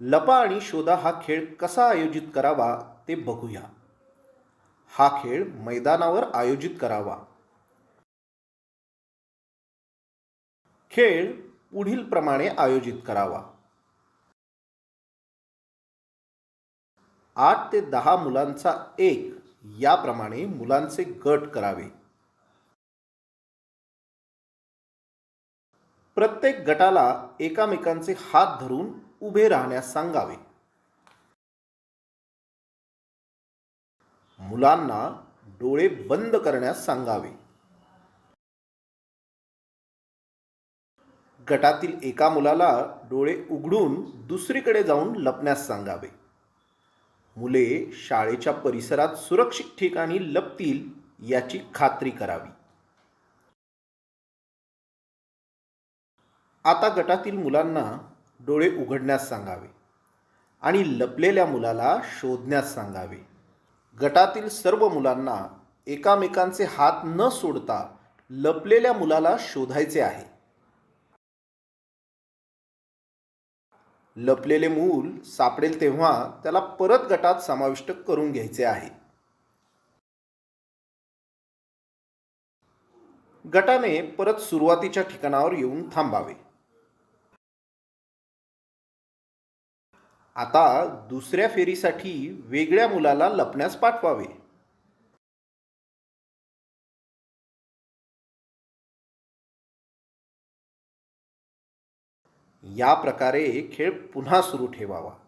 लपा आणि शोधा हा खेळ कसा आयोजित करावा ते बघूया. हा खेळ मैदानावर आयोजित करावा. खेळ पुढील प्रमाणे आयोजित करावा. आठ ते दहा मुलांचा एक याप्रमाणे मुलांचे गट करावे. प्रत्येक गटाला एकामेकांचे हात धरून उभे राहण्यास सांगावे. मुलांना डोळे बंद करण्यास सांगावे. गटातील एका मुलाला डोळे उघडून दुसरीकडे जाऊन लपण्यास सांगावे. मुले शाळेच्या परिसरात सुरक्षित ठिकाणी लपतील याची खात्री करावी. आता गटातील मुलांना डोळे उघडण्यास सांगावे आणि लपलेल्या मुलाला शोधण्यास सांगावे. गटातील सर्व मुलांना एकामेकांचे हात न सोडता लपलेल्या मुलाला शोधायचे आहे. लपलेले मूल सापडेल तेव्हा त्याला परत गटात समाविष्ट करून घ्यायचे आहे. गटाने परत सुरुवातीच्या ठिकाणावर येऊन थांबावे. आता दुसऱ्या फेरीसाठी वेगळ्या मुलाला लपण्यास पाठवावे. या प्रकारे खेळ पुन्हा सुरू ठेवावा.